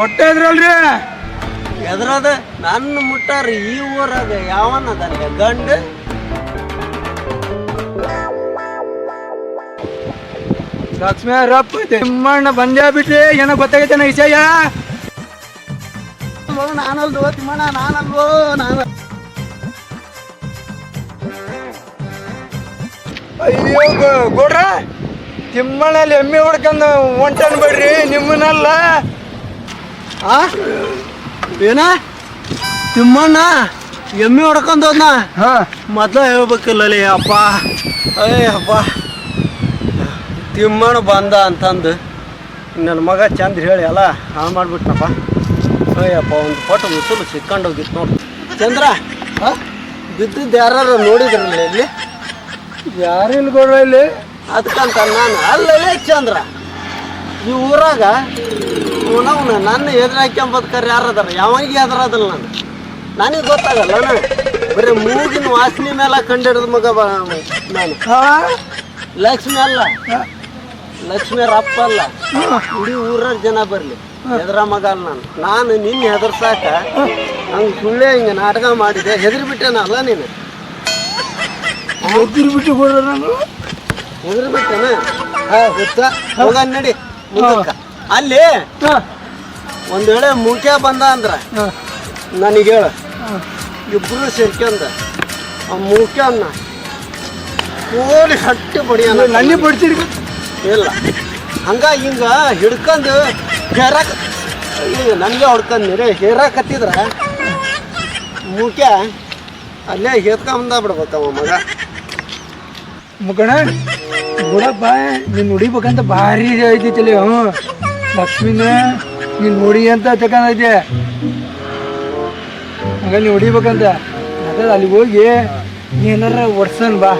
ಹೊಟ್ಟೆ ಇದ್ರಲ್ರಿ ಎದ್ರದ ನನ್ನ ಮುಟ್ಟಾರ ಈ ಊರಾಗ ಯಾವನದಲ್ಲ ಗಂಡ? ಲಕ್ಷ್ಮೀ ರಪ್ಪ ತಿಮ್ಮಣ್ಣ ಬಂದೇ ಬಿಟ್ರಿ ಏನೋ ಗೊತ್ತಾಗೈತೆ ವಿಷಯ? ನಾನಲ್ದು ತಿಮ್ಮಣ್ಣ ನಾನಲ್ವೋ ನಾನು ಅಯ್ಯೋ ಗೋಡ್ರ ಗೌಡ್ರ ತಿಮ್ಮಣ್ಣಲ್ಲಿ ಎಮ್ಮೆ ಹೊಡ್ಕೊಂಡು ಹೊಂಟನ್ ಬಿಡ್ರಿ ನಿಮ್ಮನ್ನಲ್ಲ. ಆ? ಏನ? ತಿಮ್ಮಣ್ಣ ಎಮ್ಮೆ ಹೊಡ್ಕೊಂಡು ಹೋದ್ನ? ಹಾ. ಮೊದ್ಲ ಹೇಳ್ಬೇಕಲ್ಲ ಅಪ್ಪ. ಅಯ್ಯ ಅಪ್ಪ. ತಿಮ್ಮಣ್ಣ ಬಂದ ಅಂತಂದು. ನನ್ನ ಮಗ ಚಂದ ಹೇಳಿ ಎಲ್ಲ ಹಾಳು ಮಾಡ್ಬಿಟ್ನಪ್ಪ. ಅಯ್ಯಪ್ಪ ಒಂದು ಫೋಟೋ ಮುಸುಲು ಸಿಕ್ಕೊಂಡು ಹೋಗಿತ್ತು ನೋಡಿ. ಚಂದ್ರ ಬಿದ್ದಿದ್ದು ಯಾರು ನೋಡಿದ್ರ ಇಲ್ಲಿ? ಯಾರಿಲ್ಲ ಇಲ್ಲ ಇಲ್ಲಿ. ಅದಕ್ಕಂತ ನಾನು ಅಲ್ಲೇ ಚಂದ್ರ. ಈ ಊರಾಗ ಅವನವನ ನನ್ನ ಎದುರು ಹಾಕ್ಯಂಬದ್ಕರ್ ಯಾರು ಅದಾರ? ಯಾವಾಗ ಎದುರಾದಲ್ಲ ನಾನು? ನನಗೆ ಗೊತ್ತಾಗಲ್ಲ ನಾನು ಬರೀ ಮೂಗಿನ ವಾಸನೆ ಮೇಲೆ ಕಂಡಿಡಿದ ಮಗ ನಾನು. ಲಕ್ಷ್ಮಿ ಅಲ್ಲ. ಲಕ್ಷ್ಮಿ ಅಪ್ಪ ಅಲ್ಲ. ಇಡೀ ಊರಾಗ ಜನ ಬರಲಿ. ಹೆದ್ರ ಮಗ ಅಲ್ಲ ನಾನು. ನಾನು ನಿನ್ನ ಹೆದರ್ಸಾಕ ಹಂಗೆ ಸುಳ್ಳೆ ಹಿಂಗೆ ನಾಟಕ ಮಾಡಿದೆ. ಹೆದರಿ ಬಿಟ್ಟೆನಲ್ಲ ನೀನು? ಹೆದರ್ಬಿಟ್ಟು ಬಿಟ್ಟು ನಾನು? ಹೆದರಿ ಬಿಟ್ಟೆನ ಹಾ ಗೊತ್ತಾ ಹೋಗ ನಡಿ. ಮುಂದಕ್ಕ ಅಲ್ಲಿ ಒಂದ್ ವೇಳೆ ಮುಖ್ಯ ಬಂದ ಅಂದ್ರ ನನಗೆ ಹೇಳ ಇಬ್ರು ಸೇರ್ಕೊಂಡ ಆ ಮುಖ್ಯನ್ನ ಕೋಲಿ ಹಟ್ಟಿ ಬಡಿಯಲ್ಲ ನನ್ನಿ ಬಡ್ತೀರಿ? ಇಲ್ಲ. ಹಂಗ ಹಿಂಗ ಹಿಡ್ಕೊಂಡು ಹೇರಕ್ ನನಗೆ ಹೊಡ್ಕೊಂಡ್ರಿ ಹೇರಕತ್ತಿದ್ರ ಮುಖ್ಯ ಅಲ್ಲೇ ಹೇತ್ಕೊಂಬಂದ ಬಿಡ್ಬೇಕವ ಮಗ. ಮುಖಣ ಬಿಡಪ್ಪ ನೀನ್ ನೋಡಿಬೇಕಂತ ಭಾರಿ ಐತಿತ್ತಲ್ಲಿ ಹ್ಞೂ. ಲಕ್ಷ್ಮಿನ ನೀನ್ ನೋಡಿ ಅಂತ ತಗೊಂಡೈತೆ ಹಂಗ ನೀ ಹೊಡಿಬೇಕಂತ. ಅದ ಅಲ್ಲಿ ಹೋಗಿ ನೀ ಏನಾರ ಒಡ್ಸನ್ ಬಾ.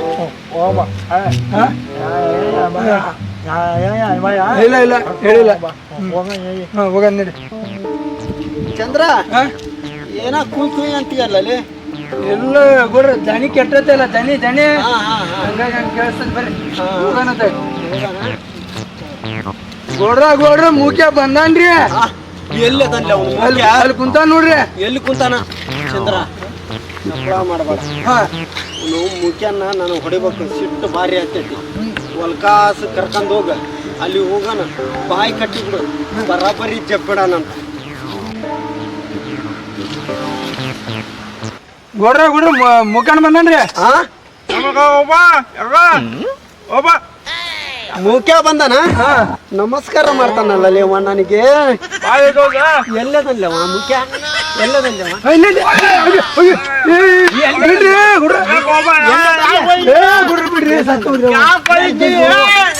ಹಾ? ಇಲ್ಲ ಇಲ್ಲ ಹೇಳಿಲ್ಲ. ಹೋಗ ನೋಡಿ. ಚಂದ್ರ? ಏನ ಕೂತು ಅಂತೀಯಲ್ಲ ಎಲ್ಲ ಗುಡ್ರ ದನಿ ಕೆಟ್ಟತ್ತಲ್ಲ ದನಿ ಹಾ ಹಂಗಾಗಿ ಹಂಗೆ ಕೇಳಿಸ್ತದ ಬರ್ರಿ. ಹಾ. ಹೋಗೋಣಂತ. ಗೋಡ್ರ ಗೋಡ್ರ ಮೂಕ್ಯ ಬಂದಾನ್ರಿ. ಆ, ಎಲ್ಲದಲ್ಲ ಅವನು? ಅಲ್ಲಿ ಅಲ್ಲಿ ಕುಂತಾನ ನೋಡ್ರಿ. ಎಲ್ಲಿ ಕುಂತಾನ? ಚಂದ್ರ. ಹಪ್ಪಳ ಮಾಡಬೇಡ. ಹಾ. ಅವನು ಮುಖ್ಯನ ನಾನು ಹೊಡಿಬೇಕು. ಸಿಟ್ಟು ಭಾರಿ ಆಗ್ತೈತಿ. ಹೊಲ್ಕಾಸ ಕರ್ಕೊಂಡು ಹೋಗ. ಅಲ್ಲಿ ಹೋಗೋಣ. ಬಾಯಿ ಕಟ್ಟಿಬಿಡು. ಬರಾಬರಿ ಜಬ್ಬಿಡಣಂತ ಗೋಡ್ರ ಗೋಡ್ರ ಮುಖಂಡ್ ಬಂದನ್ರಿ ಆ? ಮುಖ್ಯ ಬಂದನ? ನಮಸ್ಕಾರ ಮಾಡ್ತಾನಲ್ಲ ಲೇವ ನನಗೆ. ಎಲ್ಲದಲ್ಲ ಅವ ಮುಖ್ಯ? ಎಲ್ಲದಲ್ಲವ ಬಿಡ್ರಿ. ಏ,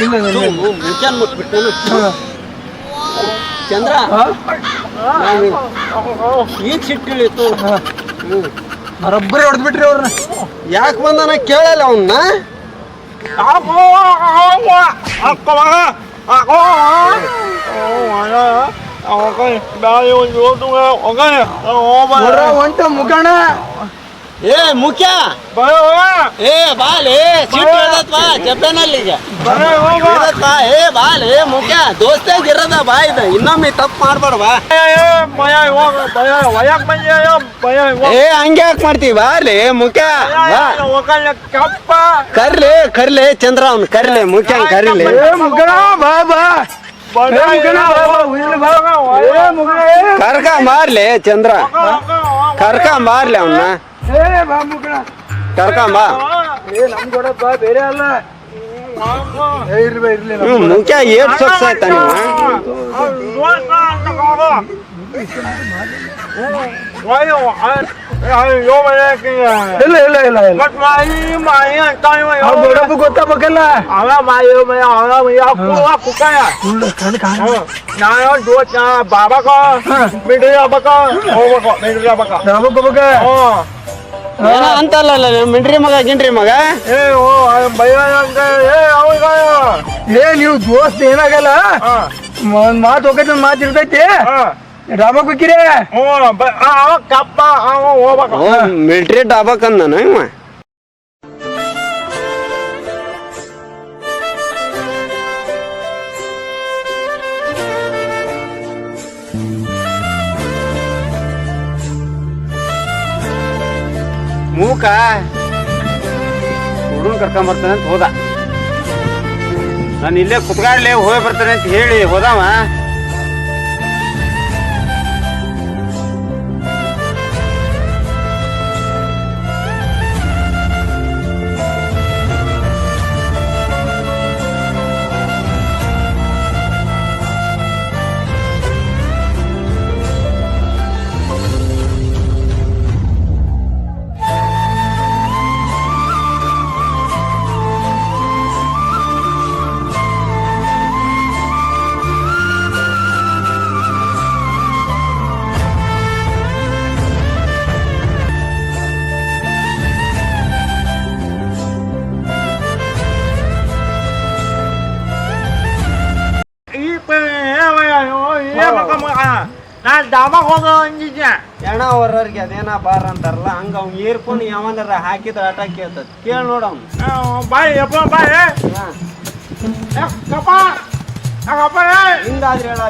ಮುಖ್ಯನ್ ಮುಟ್ಬಿಟ್ಟು. ಚಂದ್ರ? ಈಗ ಸಿಟ್ಟಿಳಿತು ತಿಳಿತು ಹೊಡೆದ್ಬಿಟ್ರಿ ಅವ್ರನ್ನ. ಯಾಕೆ ಬಂದಾನ ಕೇಳಲ್ಲ ಅವನ್ನ ಹೊಂಟ ಮುಖಂಡ ಏ ಮುಖ್ಯ. ಏ ಬಾಲೆ ಸೀಟ್ ಬಾ ಈಗ ಇರತ್ವಾ ಏ ಬಾಲೆ ಮುಖ್ಯ. ದೋಸ್ತಾಗ ಇರದ ಬಾ ಇದು. ಇನ್ನೊಮ್ಮೆ ತಪ್ಪು ಮಾಡ್ಬೇಡ ಬಾ ಏ ಹಂಗೆ ಯಾಕೆ ಮಾಡ್ತೀವಿ ಬಾಲೆ ಮುಖ್ಯ. ಕರ್ಲಿ ಕರ್ಲಿ ಚಂದ್ರ ಅವ್ನು ಕರ್ಲಿ ಮುಖ್ಯ ಕರಿಲೆ. ಬಾ ಬಾ. ಕರ್ಕ ಮಾರ್ಲಿ ಚಂದ್ರ. ಕರ್ಕ ಮಾರ್ಲಿ ಅವನ್ನ ಏ ಬಾ ಮುಖಂಡ ಕರ್ಕ ಬಾ. ಏ ನಮ್ ಕೂಡ ಬಾ ಬೇರೆ ಅಲ್ಲ. ಏ ಇರ್ಲಿ ಬಾ, ಇರ್ಲಿ ಹ್ಮ್ ಮುಖ್ಯ ಏಟ್ ಸೊಕ್ಸ್ ಆಯ್ತಾ ನೀವು ಇಲ್ಲ ಇಲ್ಲ ಇಲ್ಲ ಇಲ್ಲ. ಅವ್ರ್ ದೊಡ್ಡಪ್ಪ ಗೊತ್ತಾಗ್ಬೇಕಲ್ಲ. ಸುಳ್ಳು ಕಣ್. ಕಾಣ ರಾಮಕ್ಕ ಮಗ ಏನ ಅಂತಲ್ಲ ಮಿಂಡ್ರಿ ಮಗ ಗಿಂಡ್ರಿ ಮಗ. ಏ ನೀವು ದೋಸ್ತ್ ಏನಾಗಲ್ಲ? ಒಂದ್ ಮಾತು ಹೋಗೈತೆ ಒಂದ್ ಮಾತು ಇರ್ತೈತಿ. ಕಿರೇ ಕಪ್ಪ ಹೋಗ್ಬೇಕು. ಮಿಲ್ಟ್ರಿ ಡಾಬಾಕ್ ನಾನು ಇವ? ಮೂಕ ಹುಡುಗನ್ ಕರ್ಕೊಂಡ್ ಬರ್ತಾನೆ ಅಂತ ಹೋದ. ನಾನು ಇಲ್ಲೇ ಕುತ್ಗಾಡ್ಲೆ ಹೋಗಿ ಬರ್ತಾನೆ ಅಂತ ಹೇಳಿ ಹೋದವ. ನಾನು ಡಾಬಾಗ ಹೋಗೋ ಅಂದಿದ್ದೆ. ಎಣ ಹೊರವ್ರಿಗೆ ಅದೇನ ಬಾರ ಅಂತಾರಲ್ಲ ಹಂಗ ಅವ್ನ್ ಏರ್ಕೊಂಡು ಯಾವನಾರ ಹಾಕಿದ್ರೆ ಆಟ ಕೇಳ್ತದ. ಕೇಳ ನೋಡ ಅವ್ನು. ಬಾಯ್ ಯಪ್ಪ ಬಾಯ್ ಕಪ್ಪ ಹಿಂಗಾದ್ರೆ ಹೇಳಲ್ಲ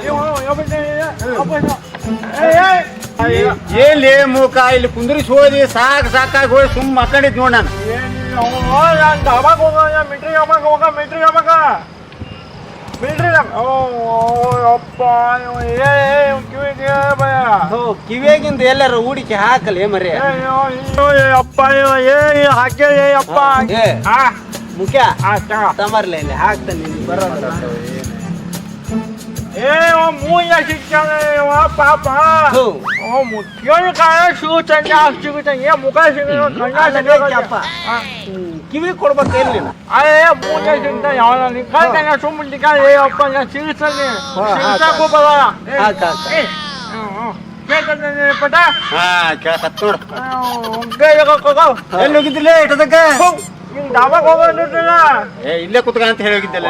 ಎಲ್ಲಿ ಮೂಕ ಇಲ್ಲಿ ಕುಂದ್ರಿಸಿ ಹೋದಿ ಸಾಕ್ ಸಾಕಾಗಿ ಹೋಗಿ ಸುಮ್ಮ ಮಕ್ಕಂಡಿದ್ ನೋಡ ನಾನು. ಹೋಗ ಡಾಬಾಗ ಹೋಗೋ ಮಿಟ್ರಿ ಡಾಬಾಗ ಹೋಗೋ. ಡಾಬಾಗ ಮಿಲ್ಟ್ರಿ ಓ ಅಪ್ಪ ಕಿವಿಯಾಗಿಂದ ಎಲ್ಲಾರ ಹೂಡಿಕೆ ಹಾಕಲ್ಲ ಮರಿ ಅಪ್ಪ ಏ ಹಾಕಿ ಅಪ್ಪ ಮುಖ್ಯ. ತಮರ್ಲೆ ಇಲ್ಲಿ ಹಾಕ್ತಾನೆ ಇಲ್ಲಿ ಬರೋದ್ರ ಏ ಮೂಯ ಸಿಗ್ತಾನೆ ಪಾಪ. ಹೋ. ಓ ಮುಖ್ಯ ಕಾರಣ ಶೂ ಚಂದ ಸಿಗುತ್ತಾನೆ ಏ ಮುಖ ಅದಕ್ಕಪ್ಪ. ಹ್ಮ್, ಕಿವಿ ಕೊಡ್ಬೇಕು ಅಯ್ಯೋ ಅಯ್ಯ ಮೂಯ ಸಿಗ್ತಾನೆ ಯಾವ ನಿಂತಾನೆ ಸುಮ್ಮನೆ ಏ ಅಪ್ಪ ನಾನು ಸಿಗುತ್ತಾನೆ ಸಿಗ್ತಾಕು ಬರಲ್ಲ. ಏ ಪಟ? ಹಾ ಕೇಳಕತ್ ನೋಡ್. ಎಲ್ಲಿ ಹೋಗಿದ್ದಿಲ್ಲ ಇಟ್ಟದಕ್ಕ ಡಾಬಾಗ ಹೋಗೋದಿಲ್ಲ ಏ ಇಲ್ಲೇ ಕುತ್ಕ ಅಂತ ಹೇಳಿ ಹೋಗಿದ್ದಲ್ಲ.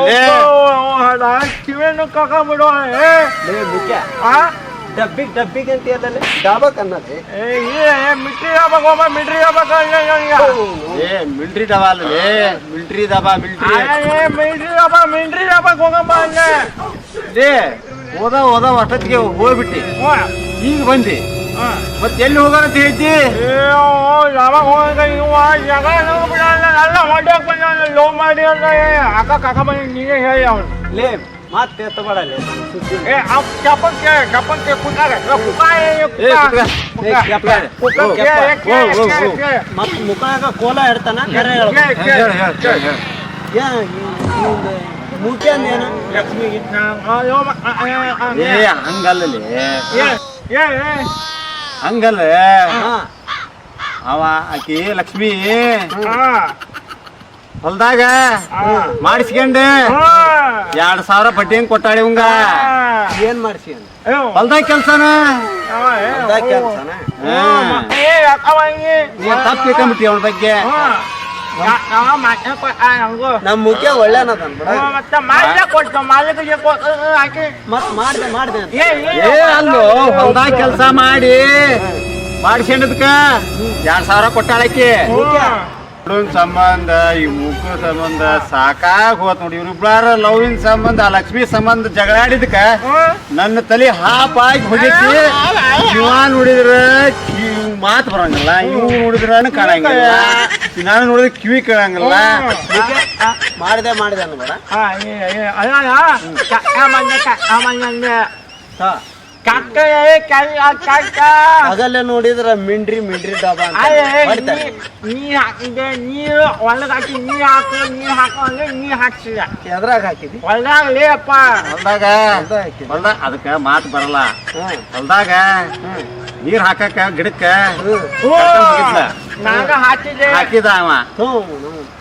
ಕಿವಿಯನ್ನು ಕಕೊಂಬಿಡು ಏ. ಲೇ ಮುಖ್ಯ. ಆ? ಡಬ್ಬಿಗ್ ಡಬ್ಬಿಗೆ ಅಂತ ಹೇಳಲ್ಲ ಡಾಬಾಕ್ ಅನ್ನೋದು ಏ ಏ ಮಿಟ್ರಿ ಡಾಬಾಗ ಹೋಗ ಮಿಟ್ರಿ ಡಾಬಾಗ ಏ ಮಿಲ್ಟ್ರಿ ದಬಾ ಅಲ್ಲ ಏ ಮಿಲ್ಟ್ರಿ ದಬಾ ಮಿಲ್ಟ್ರಿ. ಏ ಮಿಲ್ಟ್ರಿ ಡಾಬಾ ಮಿಲ್ಟ್ರಿ ಡಾಬಾಗ ಹೋಗಮ್ಮ ಅಲ್ಲೇ ಲೇ ಹೋದ ಹೋದ ಅಷ್ಟೊತ್ತಿಗೆ ಹೋಗ್ಬಿಟ್ಟಿ. ಈಗ ಬಂದಿ. ಮತ್ತೆ ಎಲ್ಲಿ ಹೋಗೋಣ ಅಂತ ಹೇಳ್ತಿ? ಯಾವಾಗ ಹೋಗ ಇವ ಜಗ ಬಿಡಲ್ಲ ಎಲ್ಲ ಹೊಡ್ಯಾಕ ಬಂದ ಲೋ ಮಾಡಿ ಅಂತ ಅಕ್ಕ ಕಾಕ ಬಂದಿ ನೀನೇ ಹೇಳಿ ಅವನು. ಲೇ ಮತ್ತೆ ತಗೊಳಲ್ಲ ಏ ಕಪ್ಪಕ್ಕೆ ಕಪ್ಪಕ್ಕೆ ಕುಟ್ಟಾಗ ಕುಕ್ಕ ಏ ಕುತ್ಕ. ಏ, ಕೆಪ್ಪ. ಹೋಗ್, ಹೋಗ್, ಹೋಗ್. ಮತ್ ಮುಖಾಗ ಕೋಲ ಇಡ್ತಾನ ಕರೆ ಹೇಳ ಹೇಳ ಹೇಳ ಹೇಳ ಮುಖ್ಯ ಅಂದೇನ ಲಕ್ಷ್ಮಿಗೆ ಏ ಹಂಗಲ್ಲ ಹಂಗಲ್ಲ ಹಾ ಅವ ಆಕಿ ಲಕ್ಷ್ಮಿ ಹೊಲ್ದಾಗ ಮಾಡಿಸ್ಕೊಂಡೆ. ಎರಡ್ ಸಾವಿರ ಬಡ್ಡಿ ಹೆಂಗ್ ಕೊಟ್ಟಾಳಿ ಇವಂಗ? ಏನ್ ಮಾಡ್ಸಿ ಅಂತ? ಹೊಲ್ದಾಗ ಕೆಲ್ಸನ? ಹೊಲ್ದಾಗ್ ಕೆಲ್ಸನ? ತಪ್ಪು ತಿಳ್ಕೊಂಬಿಟ್ಟಿ ಅವನ ಬಗ್ಗೆ. ನಮ್ ಮುಖ್ಯ ಒಳ್ಳೆ ಅಲ್ಲೋ ಹೊಲ್ದಾಗ ಕೆಲ್ಸ ಮಾಡಿ. ಮಾಡಿಸ್ಕೊಂಡದ್ಕ? ಎರಡ್ ಸಾವಿರ ಕೊಟ್ಟಾಳಕಿ ಮುಖ್ಯ ಸಂಬಂಧ ಈ ಮುಖ ಸಂಬಂಧ ಸಾಕಾಗ ಹೋತ್ ನೋಡಿ. ಇವ್ರಿಬ್ಲಾರ ಲವ್ವಿನ ಸಂಬಂಧ ಆ ಲಕ್ಷ್ಮಿ ಸಂಬಂಧ ಜಗಳಾಡಿದ್ಕ ನನ್ನ ತಲೆ ಹಾಪ್ ಆಗಿ ಹೋಗೈತಿ. ಇವ ನೋಡಿದ್ರ ಕಿವಿ ಮಾತು ಬರಂಗಿಲ್ಲ. ಇವ್ ನೋಡಿದ್ರ ಕಾಣಂಗಿಲ್ಲ. ನಾನು ನೋಡಿದ್ರೆ ಕಿವಿ ಕೇಳಂಗಿಲ್ಲ. ಮಾಡಿದೆ ಮಾಡಿದೆ ಅನ್ಬೇಡ. ಹಾ ಆಗಲ್ಲೇ ನೋಡಿದ್ರ ಮಿಂಡ್ರಿ ಮಿಂಡ್ರಿ ಡಾಬಾ ಅಂತ ಮಾಡ್ತಾರೆ ನೀ ಹಾಕಿದೆ ನೀರು ಹೊಲದ ಹಾಕಿ ನೀರ್ ಹಾಕು ನೀರ್ ಹಾಕು ಅಂದ್ರೆ ನೀ ಹಾಕ್ಸಿದ. ಎದ್ರಾಗ ಹಾಕಿದಿ? ಒಳಗಾಗ್ಲಿ ಅಪ್ಪ. ಹೊಲ್ದಾಗ? ಹೊಲ್ದಾಗ್ ಅದಕ್ಕೆ ಹೊಲ್ದಾಗ ಅದಕ್ಕ ಮಾತು ಬರಲ್ಲ. ಹಾ ಹೊಲ್ದಾಗ ಹ್ಮ್. ನೀರ್ ಹಾಕಕ್ಕ ಗಿಡಕ್ಕ ಓ, ನಾಗ ಹಾಕಿದೆ ಹಾಕಿದ ಅವ. ಹ್ಞೂ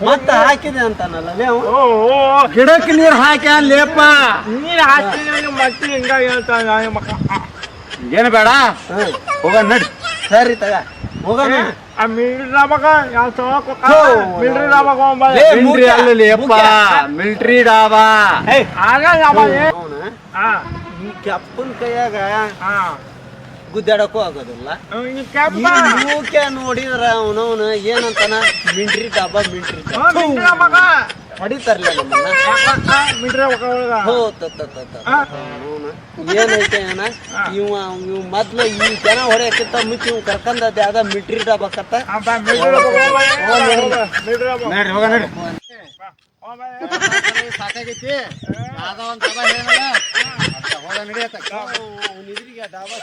ಮತ್ತೆ ಹಾಕಿದೆ ಅಂತಾನಲ್ಲ ಲೇ ಅವ. ಓ ಓ ಗಿಡಕ್ಕೆ ನೀರ್ ಹಾಕಿ ಲೇಪ ನೀರು ಹಾಕಿ ಮತ್ತೆ ಹಿಂಗ ಹೇಳ್ತಾನೆ ಏನು ಬೇಡ. ಹೋಗ ನಡಿ. ಸರಿ ತಗ ಹೋಗೋಣ. ಮಿಲ್ಟ್ರಿ ಡಾಬಾ ಕೆಪ್ಪನ್ ಕೈಯಾಗ ಹಾ. ಗುದ್ದಾಡಕ್ಕೂ ಆಗೋದಿಲ್ಲ. ಮೂಕೆ ನೋಡಿದ್ರ ಅವನವನ ಏನಂತಾನ? ಮಿಂಟ್ರಿ ಡಬ್ಬ ಮಿಂಟ್ರಿ ಹೊಡಿತಾರಲ್ಲ ನಮ್ಮನ್ನ? ಹೋ ತ ತ ತ ತ. ಹಾ? ಅವ್ನ ಏನೈತೆ ಏನ ಇವ ಇವ್ ಮೊದ್ಲು ಈ ಜನ ಹೊಡೆಯಕ್ಕಿಂತ ಮುಂಚೆ ಇವ್ ಕರ್ಕೊಂಡದ ಯಾವ್ದ ಮಿಲ್ಟ್ರಿ ಡಬ್ಬಕತ್ತ ಸಾಕಾಗೈತಿ. ಯಾವ್ದೋ ಒಂದ್ ನಡಿ ಆತ ಡಾಬಾ